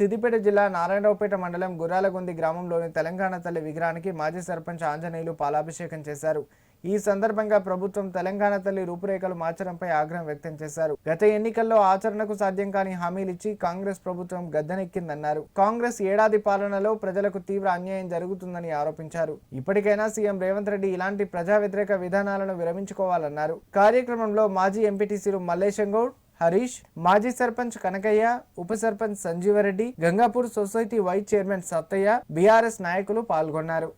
సిద్దిపేట జిల్లా నారాయణరావుపేట మండలం గుర్రాలగుంది గ్రామంలోని తెలంగాణ తల్లి విగ్రహానికి మాజీ సర్పంచ్ ఆంజనేయులు పాలాభిషేకం చేశారు. ఈ సందర్భంగా ప్రభుత్వం తెలంగాణ తల్లి రూపురేఖలు మార్చడంపై ఆగ్రహం వ్యక్తం చేశారు. గత ఎన్నికల్లో ఆచరణకు సాధ్యం కాని హామీలిచ్చి కాంగ్రెస్ ప్రభుత్వం గద్దెనెక్కిందన్నారు. కాంగ్రెస్ ఏడాది పాలనలో ప్రజలకు తీవ్ర అన్యాయం జరుగుతుందని ఆరోపించారు. ఇప్పటికైనా సీఎం రేవంత్ రెడ్డి ఇలాంటి ప్రజా వ్యతిరేక విధానాలను విరమించుకోవాలన్నారు. కార్యక్రమంలో మాజీ ఎంపీటీసీలు మల్లేశం గౌడ్ హరీష్ మాజీ సర్పంచ్ కనకయ్య ఉప sarpanch Sanjeevareddy Gangapur society vice chairman Sattaiah BRS నాయకులు పాల్గొన్నారు.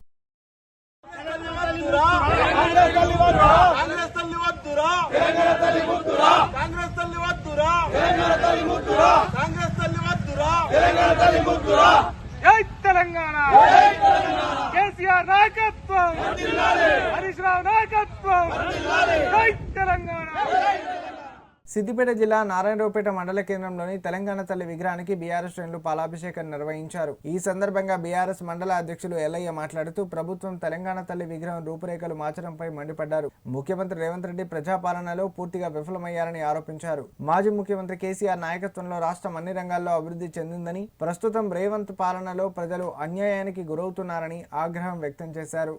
తెలంగాణ! కేసీఆర్ నాయకత్వం! హరీష్ రావు నాయకత్వం! సిద్దిపేట జిల్లా నారాయణరావుపేట మండల కేంద్రంలోని తెలంగాణ తల్లి విగ్రహానికి బీఆర్ఎస్ శ్రేణులు పాలాభిషేకం నిర్వహించారు. ఈ సందర్భంగా బీఆర్ఎస్ మండల అధ్యక్షులు ఎల్లయ్య మాట్లాడుతూ ప్రభుత్వం తెలంగాణ తల్లి విగ్రహం రూపురేఖలు మార్చడంపై మండిపడ్డారు. ముఖ్యమంత్రి రేవంత్ రెడ్డి ప్రజాపాలనలో పూర్తిగా విఫలమయ్యారని ఆరోపించారు. మాజీ ముఖ్యమంత్రి కేసీఆర్ నాయకత్వంలో రాష్ట్రం అన్ని రంగాల్లో అభివృద్ధి చెందిందని ప్రస్తుతం రేవంత్ పాలనలో ప్రజలు అన్యాయానికి గురవుతున్నారని ఆగ్రహం వ్యక్తం చేశారు.